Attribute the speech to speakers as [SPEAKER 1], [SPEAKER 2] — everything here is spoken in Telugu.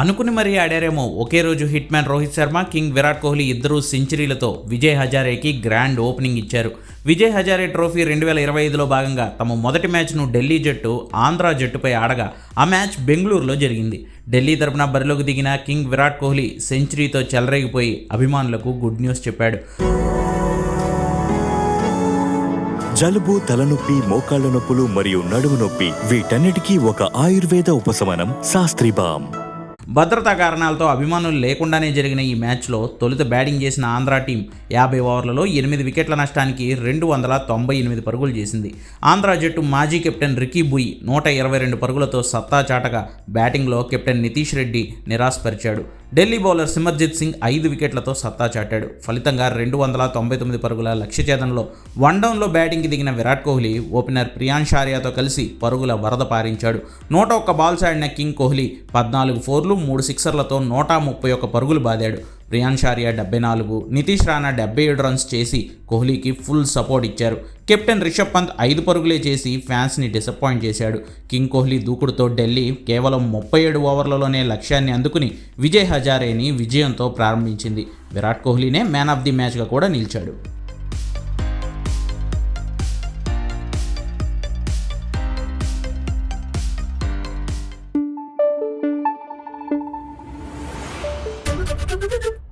[SPEAKER 1] అనుకుని మరీ ఆడారేమో ఒకే రోజు hit man Rohit Sharma king Virat Kohli ఇద్దరూ సెంచరీలతో విజయ్ హజారేకి గ్రాండ్ ఓపెనింగ్ ఇచ్చారు. విజయ్ హజారే ట్రోఫీ రెండు వేల ఇరవై ఐదులో భాగంగా తమ మొదటి మ్యాచ్ను ఢిల్లీ జట్టు ఆంధ్ర జట్టుపై ఆడగా ఆ మ్యాచ్ బెంగళూరులో జరిగింది. ఢిల్లీ తరపున బరిలోకి దిగిన కింగ్ విరాట్ కోహ్లీ సెంచరీతో చెలరేగిపోయి అభిమానులకు గుడ్ న్యూస్ చెప్పాడు.
[SPEAKER 2] జలుబు తలనొప్పి మోకాళ్ళ నొప్పులు మరియు నడుము నొప్పి వీటన్నిటికీ ఒక ఆయుర్వేద ఉపశమనం శాస్త్రీబామ్
[SPEAKER 1] భద్రతా కారణాలతో అభిమానులు లేకుండానే జరిగిన ఈ మ్యాచ్లో తొలుత బ్యాటింగ్ చేసిన ఆంధ్ర టీం యాభై ఓవర్లలో ఎనిమిది వికెట్ల నష్టానికి రెండు వందల తొంభై ఎనిమిది పరుగులు చేసింది. ఆంధ్ర జట్టు మాజీ కెప్టెన్ రికీ బుయ్ నూట ఇరవై రెండు పరుగులతో సత్తా చాటగా బ్యాటింగ్లో కెప్టెన్ నితీష్ రెడ్డి నిరాశపరిచాడు. ఢిల్లీ బౌలర్ సిమర్జిత్ సింగ్ ఐదు వికెట్లతో సత్తా చాటాడు. ఫలితంగా రెండు వందల తొంభై తొమ్మిది పరుగుల లక్ష్య ఛేదనలో వన్ డౌన్లో బ్యాటింగ్కి దిగిన విరాట్ కోహ్లీ ఓపెనర్ ప్రియాన్ షారియాతో కలిసి పరుగుల వరద పారించాడు. నూట ఒక్క బాల్స్ ఆడిన కింగ్ కోహ్లీ పద్నాలుగు ఫోర్లు మూడు సిక్సర్లతో నూట ముప్పై ఒక్క పరుగులు బాదాడు. ప్రియాన్ షారియా డెబ్బై నాలుగు నితీష్ రాణా డెబ్బై ఏడు రన్స్ చేసి కోహ్లీకి ఫుల్ సపోర్ట్ ఇచ్చారు. కెప్టెన్ రిషబ్ పంత్ ఐదు పరుగులే చేసి ఫ్యాన్స్ని డిసప్పాయింట్ చేశాడు. కింగ్ కోహ్లీ దూకుడుతో ఢిల్లీ కేవలం ముప్పై ఏడు ఓవర్లలోనే లక్ష్యాన్ని అందుకుని విజయ్ హజారేని విజయంతో ప్రారంభించింది. విరాట్ కోహ్లీనే మ్యాన్ ఆఫ్ ది మ్యాచ్గా కూడా నిలిచాడు. Thank you.